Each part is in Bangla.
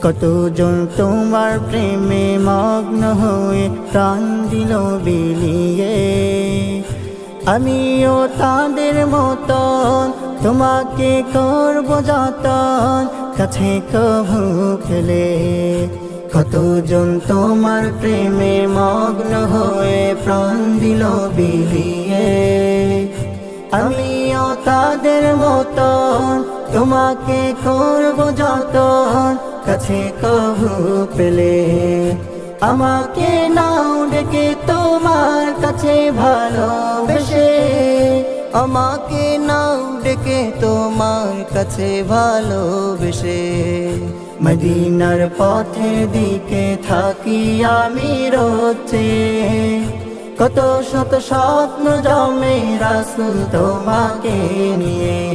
কতজন তোমার প্রেমে মগ্ন হয়ে প্রাণ দিল বিলিয়ে? আমিও তাদের মতন, তোমাকে করব যতন, কাছে কভু ফেলে। কতজন তোমার প্রেমে মগ্ন হয়ে প্রাণ দিল বিলিয়ে? আমিও তাদের মতন তোমাকে করব যতন, কাছে কভু পেলে। আমাকে নাও ডেকে তোমার কাছে ভালোবেসে। আমাকে নাও ডেকে তোমার কাছে ভালোবেসে। মদিনার পথের দিকে থাকি আমি রোচে কত শত স্বপ্ন জমে রাসুল তোমাকে নিয়ে।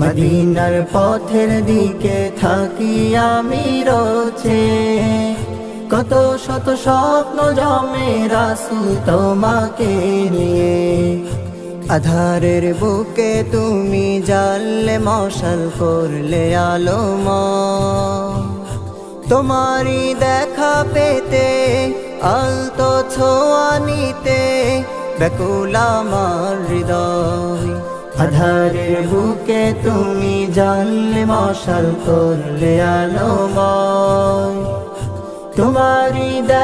মদিনার পথের দিকে থাকি আমি রোচে কত শত স্বপ্ন জমে রাসুল তোমাকে নিয়ে। আধারের বুকে তুমি জানলে মশাল করলে আলোম তোমারই দেখা পেতে, আলতো ছোঁয়া নিতে ব্যাকুল আমার হৃদয়। আধারের বুকে তুমি জানলে মশাল করলে আলোময়। তোমারই দেখা